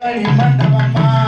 மண்டபம்மா செய்யார்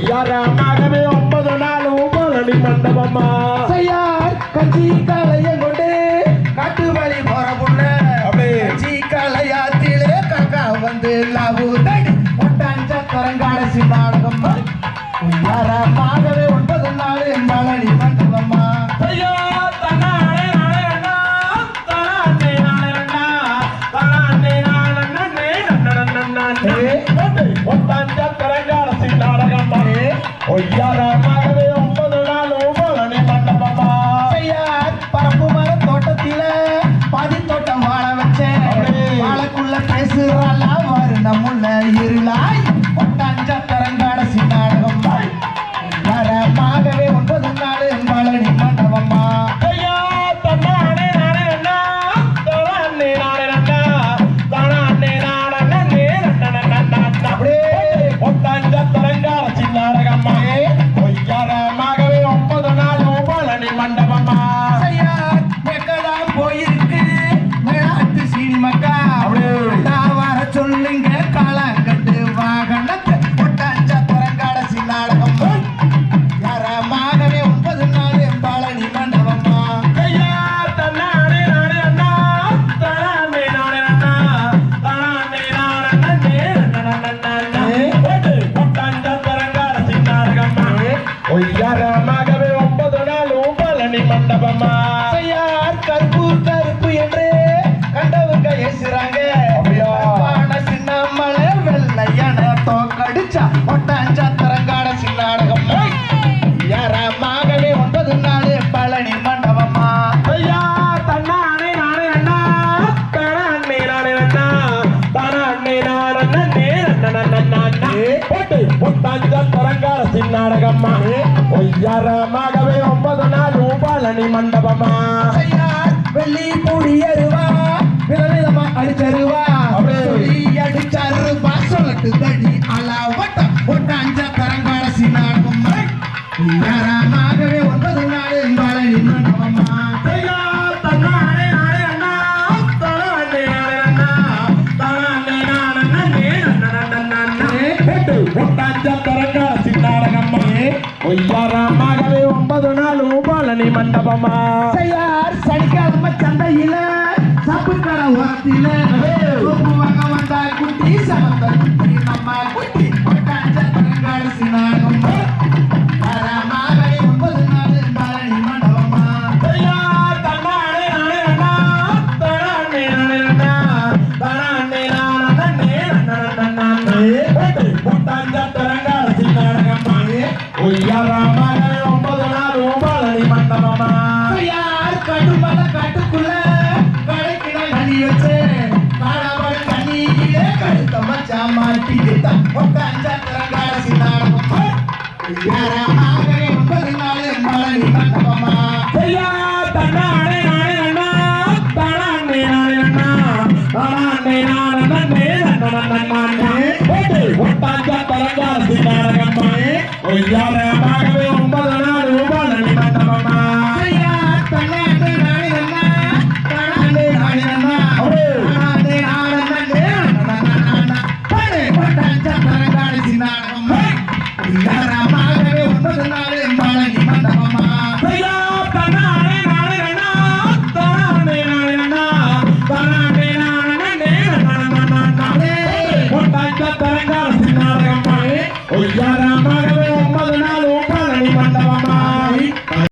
ஒய்யாரமாகவே ஒன்பது நாள் ஊம்பலடி மண்டபம்மா செய்யார் கஞ்சி காளைய கொண்டு காட்டு வழி போற புள்ள. கஞ்சி காளையாத்திலே காக்கா வந்து லாபு தடி பொட்டாஞ்ச தரங்காட சின்னாடகம் ஊம்பலடி மண்டபம்மா செய்யார் கருப்பு கருப்பு என்று கண்டவங்க ஏசுறாங்க. அப்படியா? கருப்பான சின்ன மலை வெள்ளையான தோக்கடிச்சா ஒட்டாஞ்சா தரங்காட சின்னாடகம். யாரமாகவே ஒன்பது நாள் பழனி மண்டபமா? செய்யார் தன்னானே நானே அண்ணா. தனானே நானே அண்ணா. தனானே நானே நன்னே ஓட்டு பொட்டாஞ்ச தரங்கார சின்னாரகம்மா ஒய்யாரமாகவே ஒன்பது ஊம்பலடி மண்டபமா? வெள்ளி பூடி அருவா. விதவிதமா அடிச்சருவா. சொல்லி அடிச்சருவா சொல்லட்டு தடி அளவட்ட ஒட்டாஞ்ச தரங்காட சின்னாடகம் யாரமாகவே ஒன்பது நாள் பழனி மண்டபமா? செய்யார் தன்னானே ஒய்யாரமாகவே ஒன்பது நாள் ஊம்பலடி மண்டபமா? செய்யார் சனிக்கிழமை சந்தையில சப்பு கடை ஓரத்தில குட்டி சமத்த குட்டி நம்ம குட்டி. ஊம்பலடி மண்டபமா செய்யார் கடுமலை காட்டுக்குள்ள கடைக்கிட நதி வச்சு தண்ணியிலே கழுத்த மச்சா நாள் அண்ணா அண்ணா Obrigado.